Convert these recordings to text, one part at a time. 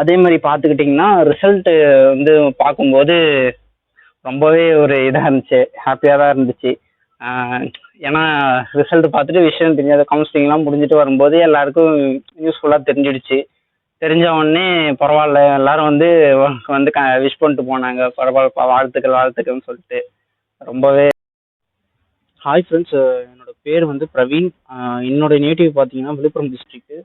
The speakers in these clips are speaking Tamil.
அதே மாதிரி பார்த்துக்கிட்டிங்கன்னா ரிசல்ட்டு வந்து பார்க்கும்போது ரொம்பவே ஒரு இதாக இருந்துச்சு. ஹாப்பியாக தான் இருந்துச்சு. ஏன்னா ரிசல்ட் பார்த்துட்டு விஷயம் தெரியாத கவுன்சிலிங்லாம் முடிஞ்சிட்டு வரும்போது எல்லாருக்கும் யூஸ்ஃபுல்லாக தெரிஞ்சிடுச்சு. தெரிஞ்ச உடனே பரவாயில்ல எல்லாரும் வந்து வந்து க விஷ் பண்ணிட்டு போனாங்க. பரவாயில்ல வாழ்த்துக்கள் வாழ்த்துக்கள்னு சொல்லிட்டு. ரொம்பவே ஹாய் ஃப்ரெண்ட்ஸ் என்னோட பேர் வந்து பிரவீன். என்னோட நேட்டிவ் பார்த்தீங்கன்னா விழுப்புரம் டிஸ்ட்ரிக்ட்டு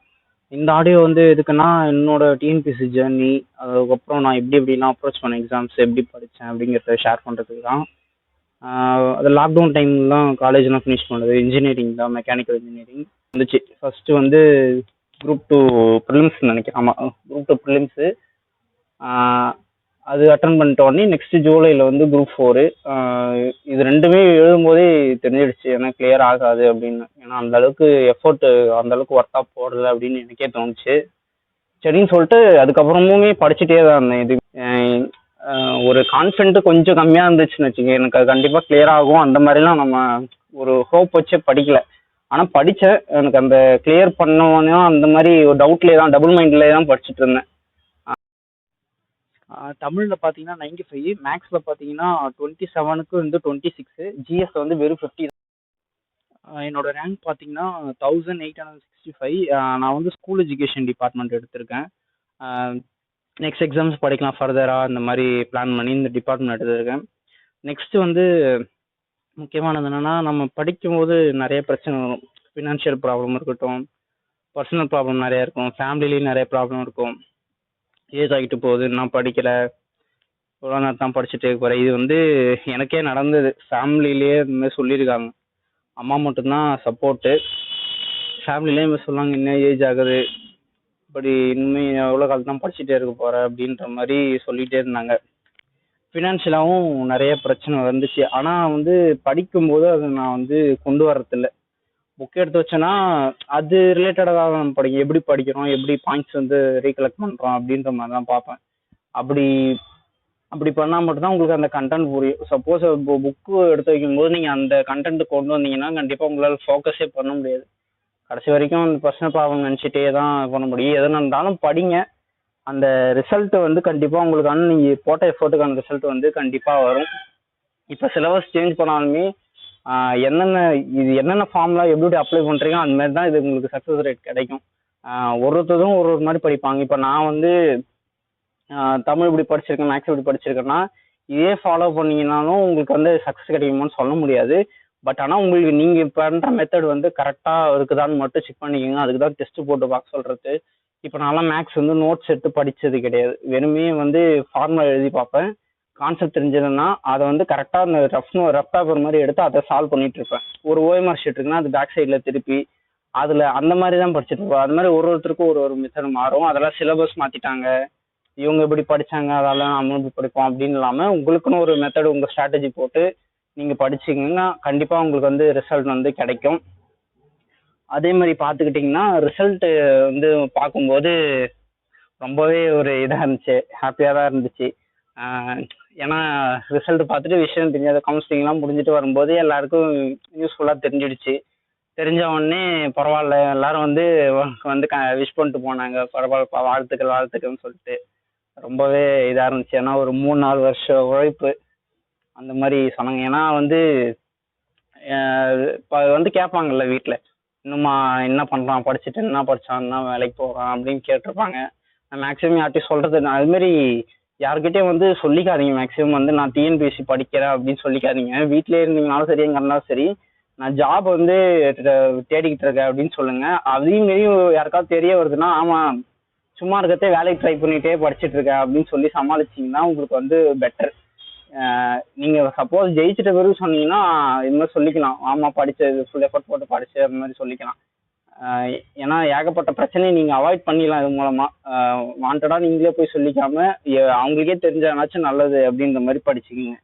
இந்த ஆடியோ வந்து எதுக்குன்னா என்னோட டிஎன்பிசி ஜேர்னி அதுக்கப்புறம் நான் எப்படி எப்படிலாம் அப்ரோச் பண்ணேன் எக்ஸாம்ஸ் எப்படி படித்தேன் அப்படிங்கிறத ஷேர் பண்ணுறதுக்கு தான். அது லாக்டவுன் டைம்லாம் காலேஜ்லாம் ஃபினிஷ் பண்ணது. இன்ஜினியரிங் தான் மெக்கானிக்கல் இன்ஜினியரிங் வந்துச்சு. ஃபஸ்ட்டு வந்து குரூப் டூ ப்ரிலிம்ஸ் நினைக்கிறேன். ஆமாம் குரூப் டூ ப்ரிலிம்ஸு அது அட்டன் பண்ணிட்ட உடனே நெக்ஸ்ட் ஜூலையில் வந்து குரூப் ஃபோரு இது ரெண்டுமே எழுதும்போதே தெரிஞ்சிடுச்சு. ஏன்னா கிளியர் ஆகாது அப்படின்னு. ஏன்னா அந்த அளவுக்கு எஃபோர்ட் அந்த அளவுக்கு ஒர்க்காக போடல அப்படின்னு எனக்கே தோணுச்சு. சரின்னு சொல்லிட்டு அதுக்கப்புறமுமே படிச்சுட்டே தான் இருந்தேன். இது ஒரு கான்ஃபிடென்ட் கொஞ்சம் கம்மியாக இருந்துச்சுன்னு வச்சுங்க எனக்கு அது கண்டிப்பாக கிளியர் ஆகும். அந்த மாதிரிலாம் நம்ம ஒரு ஹோப் வச்சே படிக்கல. ஆனால் படித்தேன் எனக்கு அந்த கிளியர் பண்ணவனே அந்த மாதிரி ஒரு டவுட்லேயே தான் டபுள் மைண்ட்லேயே தான் படிச்சுட்டு இருந்தேன். தமிழில் பார்த்தீங்கன்னா நைன்டி ஃபைவ் மேக்ஸில் பார்த்தீங்கன்னா டுவெண்ட்டி செவனுக்கு வந்து டுவெண்ட்டி சிக்ஸு ஜிஎஸ் வந்து வெறும் ஃபிஃப்டி என்னோட ரேங்க் பார்த்தீங்கன்னா thousand eight hundred sixty five நான் வந்து ஸ்கூல் எஜுகேஷன் டிபார்ட்மெண்ட் எடுத்திருக்கேன். நெக்ஸ்ட் எக்ஸாம்ஸ் படிக்கலாம் ஃபர்தராக இந்த மாதிரி பிளான் பண்ணி இந்த டிபார்ட்மெண்ட் எடுத்திருக்கேன். நெக்ஸ்ட்டு வந்து முக்கியமானது என்னென்னா நம்ம படிக்கும்போது நிறைய பிரச்சனை வரும். ஃபினான்ஷியல் ப்ராப்ளம் இருக்கட்டும் பர்சனல் ப்ராப்ளம் நிறைய இருக்கும் ஃபேமிலிலேயும் நிறைய ப்ராப்ளம் இருக்கும். ஏஜ் ஆகிட்டு போகுது. நான் படிக்கலை. இவ்வளோ நேரம் தான் படிச்சுட்டு போகிறேன் இது வந்து எனக்கே நடந்தது. ஃபேமிலியிலேயே இந்த சொல்லியிருக்காங்க. அம்மா மட்டும்தான் சப்போர்ட்டு ஃபேமிலியிலே இந்த சொன்னாங்க. இன்னும் ஏஜ் ஆகுது? இப்படி இனிமேல் எவ்வளோ காலம் தான் படிச்சுட்டே இருக்க போகிற அப்படின்ற மாதிரி சொல்லிகிட்டே இருந்தாங்க. ஃபினான்ஷியலாகவும் நிறைய பிரச்சனை வந்துச்சு. ஆனால் வந்து படிக்கும்போது அதை நான் வந்து கொண்டு வரதில்லை. புக் எடுத்து வச்சேன்னா அது ரிலேட்டடாக தான் படிக்கும் எப்படி படிக்கிறோம் எப்படி பாயிண்ட்ஸ் வந்து ரீகலெக்ட் பண்ணுறோம் அப்படின்ற மாதிரி தான் பார்ப்பேன். அப்படி அப்படி பண்ணால் மட்டும்தான் உங்களுக்கு அந்த கண்டென்ட் புரியும். சப்போஸ் இப்போ புக்கு எடுத்து வைக்கும்போது நீங்கள் அந்த கண்டென்ட் கொண்டு வந்தீங்கன்னா கண்டிப்பாக உங்களால் ஃபோக்கஸே பண்ண முடியாது. கடைசி வரைக்கும் அந்த பர்சனல் ப்ராப்ளம் நினச்சிட்டே தான் பண்ண முடியும். எது நடந்தாலும் படிங்க. அந்த ரிசல்ட்டு வந்து கண்டிப்பாக உங்களுக்கு நீங்கள் போட்ட எஃபர்ட்டுக்கான ரிசல்ட் வந்து கண்டிப்பாக வரும். இப்போ சிலபஸ் சேஞ்ச் பண்ணாலுமே என்னென்ன இது என்னென்ன ஃபார்ம்லாம் எப்படி எப்படி அப்ளை பண்ணுறீங்க அந்த மாதிரி தான் இது உங்களுக்கு சக்ஸஸ் ரேட் கிடைக்கும். ஒரு ஒருத்தரும் ஒரு ஒரு மாதிரி படிப்பாங்க. இப்போ நான் வந்து தமிழ் இப்படி படிச்சிருக்கேன் மேக்ஸ் இப்படி படிச்சிருக்கேன்னா இதே ஃபாலோ பண்ணீங்கனாலும் உங்களுக்கு வந்து சக்ஸஸ் கிடைக்குமான்னு சொல்ல முடியாது. பட் ஆனால் உங்களுக்கு நீங்கள் பண்ணுற மெத்தட் வந்து கரெக்டாக இருக்குதான்னு மட்டும் செக் பண்ணிக்கோங்க. அதுக்கு தான் டெஸ்ட் போட்டு பார்க்க சொல்கிறது இப்போ நான்லாம் மேக்ஸ் வந்து நோட்ஸ் எடுத்து படித்தது கிடையாது. வெறுமே வந்து ஃபார்முலா எழுதி பார்ப்பேன். கான்செப்ட் தெரிஞ்சதுன்னா அதை வந்து கரெக்டாக அந்த ரஃப் ரஃப் பேப்பர் மாதிரி எடுத்து அதை சால்வ் பண்ணிட்டு இருப்பேன். ஒரு ஓஎம்ஆர் ஷீட் இருக்குன்னா அது பேக் சைடில் திருப்பி அதில் அந்த மாதிரி தான் படிச்சுட்டு இருப்போம் அது மாதிரி ஒரு ஒருத்தருக்கும் ஒரு ஒரு மெத்தட் மாறும். அதெல்லாம் சிலபஸ் மாற்றிட்டாங்க இவங்க இப்படி படித்தாங்க அதெல்லாம் நம்ம இப்படி படிப்போம் அப்படின்னு இல்லாமல் உங்களுக்குன்னு ஒரு மெத்தட் உங்கள் ஸ்ட்ராட்டஜி போட்டு நீங்கள் படிச்சிங்கன்னா கண்டிப்பாக உங்களுக்கு வந்து ரிசல்ட் வந்து கிடைக்கும். அதே மாதிரி பார்த்துக்கிட்டிங்கன்னா ரிசல்ட்டு வந்து பார்க்கும்போது ரொம்பவே ஒரு இதாக இருந்துச்சு. ஹாப்பியாக தான் இருந்துச்சு. ஏன்னா ரிசல்ட் பார்த்துட்டு விஷயம் தெரியாத கவுன்சிலிங்லாம் முடிஞ்சிட்டு வரும்போது எல்லாருக்கும் யூஸ்ஃபுல்லாக தெரிஞ்சிடுச்சு. தெரிஞ்ச உடனே பரவாயில்ல எல்லாரும் வந்து வந்து க விஷ் பண்ணிட்டு போனாங்க. பரவாயில்லப்பா வாழ்த்துக்கள் வாழ்த்துக்கள்னு சொல்லிட்டு. ரொம்பவே இதாக இருந்துச்சு. ஏன்னா ஒரு மூணு நாலு வருஷம் உழைப்பு அந்த மாதிரி சொன்னாங்க. ஏன்னா வந்து இப்போ வந்து கேட்பாங்கல்ல வீட்டில் இன்னுமா என்ன பண்ணுறான் படிச்சுட்டு என்ன படிச்சான்? என்ன வேலைக்கு போகிறான் அப்படின்னு கேட்டிருப்பாங்க. மேக்ஸிமம் யார்கிட்டயும் சொல்கிறது நான் அதுமாரி யார்கிட்டயும் வந்து சொல்லிக்காதீங்க. மேக்ஸிமம் வந்து நான் டிஎன்பிஎஸ்சி படிக்கிறேன் அப்படின்னு சொல்லிக்காதீங்க. வீட்டிலே இருந்தீங்கனாலும் சரி எங்கே இருந்தாலும் சரி நான் ஜாப் வந்து தேடிக்கிட்டு இருக்கேன் அப்படின்னு சொல்லுங்க. அதையும் மீறியும் யாருக்காவது தெரிய வருதுன்னா ஆமாம் சும்மா இருக்கிறதே வேலைக்கு ட்ரை பண்ணிகிட்டே படிச்சுட்டு இருக்கேன் அப்படின்னு சொல்லி சமாளிச்சிங்கன்னா உங்களுக்கு வந்து பெட்டர் நீங்கள் சப்போஸ் ஜெயிச்சிட்ட பிறகு சொன்னீங்கன்னா இது மாதிரி சொல்லிக்கலாம். ஆமாம் படித்தது ஃபுல் எஃபர்ட் போட்டு படிச்சு அந்த மாதிரி சொல்லிக்கலாம். ஏன்னா ஏகப்பட்ட பிரச்சனையை நீங்கள் அவாய்ட் பண்ணிடலாம் இது மூலமாக வாண்டடாக நீங்களே போய் சொல்லிக்காம அவங்களுக்கே தெரிஞ்சானாச்சும் நல்லது அப்படின்ற மாதிரி படிச்சுக்கிங்க.